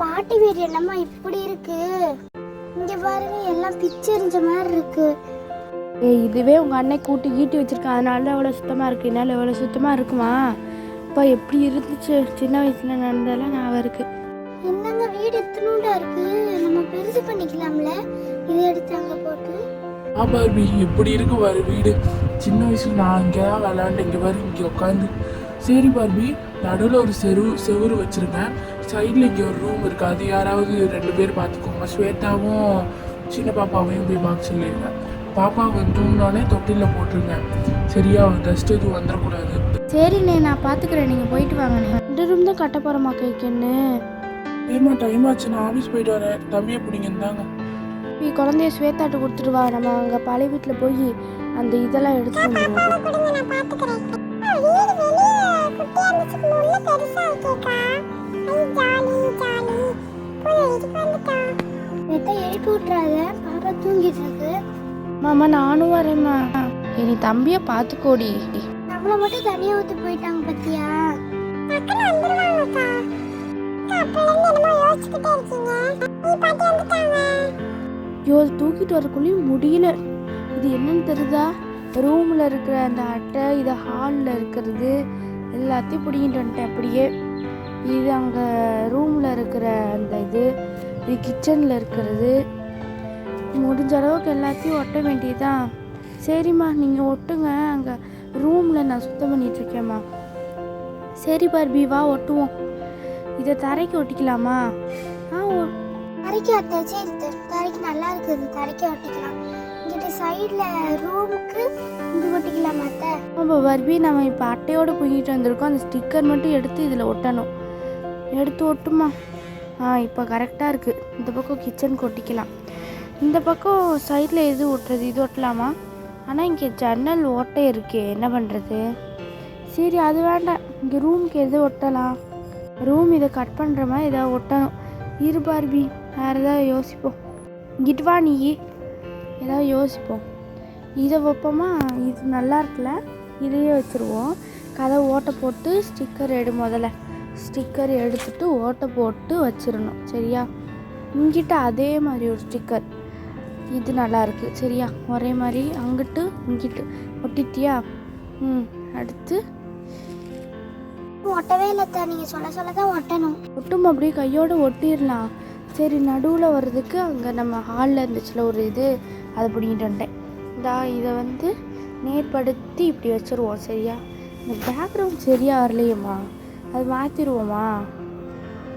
பாட்டி வீடு என்னம்மா இப்படி இருக்கு? இங்க பாருங்க எல்லாம் பிச்சு எறிஞ்ச மாதிரி இருக்கு. ஏய் இதுவே உங்கள் அண்ணன் கூட்டி கீட்டி வச்சிருக்கேன் அதனால தான் அவ்வளோ சுத்தமாக இருக்கு. என்னால் எவ்வளோ சுத்தமாக இருக்குமா? இப்போ எப்படி இருந்துச்சு? சின்ன வயசில் நடந்ததெல்லாம் ஞாபகம் இருக்கு. என்னங்க வீடு எத்தனூண்டா இருக்கு? நம்ம பெருசு பண்ணிக்கலாம்ல? இதை எடுத்து அங்க போட்டு. ஆ பார்பி எப்படி இருக்கு பாரு வீடு. சின்ன வயசுல நான் இங்கே தான் விளாண்டு இங்கே பாரு இங்கே உட்காந்து. சரி பார்பி நடுவில் ஒரு செரு செவுரு வச்சிருக்கேன். சைடில் இங்கே ஒரு ரூம் இருக்கு. அது யாராவது ரெண்டு பேர் பார்த்துக்கோங்க. ஸ்வேதாவும் சின்ன பாப்பாவையும் போய் பார்க்க சொல்லிடுங்க பாப்பா வந்து தூங்கினோடனே தொட்டிலில் போட்டுருங்க. சரியா டஸ்ட் எதுவும் வந்துடக்கூடாது சரிண்ணே நான் பார்த்துக்கிறேன் நீங்கள் போயிட்டு வாங்கண்ணே ரெண்டு ரூம் தான் கட்ட போகிறோமா கேக்குன்னு ஏமா டைம் ஆச்சு. நான் ஆஃபீஸ் போயிட்டு வரேன். தம்பியை பிடிங்க இருந்தாங்க நீ குழந்தைய ஸ்வேதாட்டு கொடுத்துட்டு வா. நம்ம அங்கே பழைய வீட்டில் போய் அந்த இதெல்லாம் எடுத்து வந்துடுவோம் எழுப்பி விட்றாத பாப்பா தூங்கிட்டு இருக்கு. மாமா நானும் வரேம்மா. நீ தம்பியை பார்த்துக்கோடி. நம்மள மட்டும் தனியா ஊத்து போயிட்டாங்க பத்தியா? ஐயோ தூக்கிட்டு வரக்குள்ளேயும் முடியல. இது என்னன்னு தெரியுதா? ரூமில் இருக்கிற அந்த அட்டை இது ஹாலில் இருக்கிறது எல்லாத்தையும் பிடிங்கிட்டு வந்துட்டேன் அப்படியே. இது அங்கே ரூமில் இருக்கிற அந்த இது இது கிச்சனில் இருக்கிறது. முடிஞ்ச அளவுக்கு எல்லாத்தையும் ஒட்ட வேண்டியதுதான் சரிம்மா நீங்கள் ஒட்டுங்க. அங்கே ரூமில் நான் சுத்தம் பண்ணிட்டு இருக்கேம்மா. சரி பார்பி வா ஒட்டுவோம். இதை தரைக்கு ஒட்டிக்கலாமா? ஆ தரைக்கு அட்டாச்சு இது தரைக்கு நல்லா இருக்குது. தரைக்கு ஒட்டிக்கலாம். இங்கிட்ட சைடுல ரூமுக்கு இது ஒட்டிக்கலாம் அத்தை? அப்போ பர்பி நம்ம இப்போ அட்டையோடு புங்கிட்டு வந்திருக்கோம். அந்த ஸ்டிக்கர் மட்டும் எடுத்து இதில் ஒட்டணும். எடுத்து ஒட்டுமா? இப்போ கரெக்டாக இருக்குது இந்த பக்கம் கிச்சன் ஒட்டிக்கலாம் இந்த பக்கம் சைடில் எது ஒட்டுறது? இது ஒட்டலாமா? ஆனால் இங்கே ஜன்னல் ஓட்டை இருக்கே. என்ன பண்ணுறது சரி அது வேண்டாம். இங்கே ரூமுக்கு எது ஒட்டலாம்? ரூம் இதை கட் பண்ணுற மாதிரி எதாவது ஒட்டணும். இரு பார்பி. வேறு ஏதாவது யோசிப்போம். இங்கிட்டு வா நீ. ஏதாவது யோசிப்போம். இதை வைப்போமா? இது நல்லா இருக்குல்ல? இதையே வச்சுருவோம். கதை ஓட்டை போட்டு ஸ்டிக்கர் எடு முதல்ல. ஸ்டிக்கர் எடுத்துட்டு ஓட்டை போட்டு வச்சிடணும். சரியா? இங்கிட்ட அதே மாதிரி ஒரு ஸ்டிக்கர் இது நல்லா இருக்கு. சரியா? ஒரே மாதிரி அங்கிட்டு இங்கிட்டு. ஒட்டிட்டியா? ம் அடுத்து. ஒட்டவே இல்லை அத்தை. நீங்க சொல்ல சொல்ல தான் ஒட்டணும். ஒட்டும் அப்படியே கையோடு ஒட்டிடலாம். சரி நடுவில் வர்றதுக்கு அங்கே நம்ம ஹாலில் இருந்துச்சுல ஒரு இது. அதை பிடிங்கிட்டு வந்துட்டேன். இந்தா இதை வந்து நேர்படுத்தி இப்படி வச்சுருவோம். சரியா? இந்த பேக்ரவுண்ட் சரியாக வரலையேம்மா. அது மாற்றிடுவோமா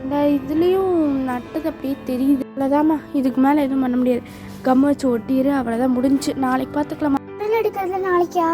இந்த இதுலேயும் நட்டது அப்படியே தெரியுது. அவ்வளோதாம்மா இதுக்கு மேலே எதுவும் பண்ண முடியாது. கம் வச்சு ஒட்டிடு அவ்வளோதான் முடிஞ்சு. நாளைக்கு பார்த்துக்கலாமா எடுக்கிறது நாளைக்கா?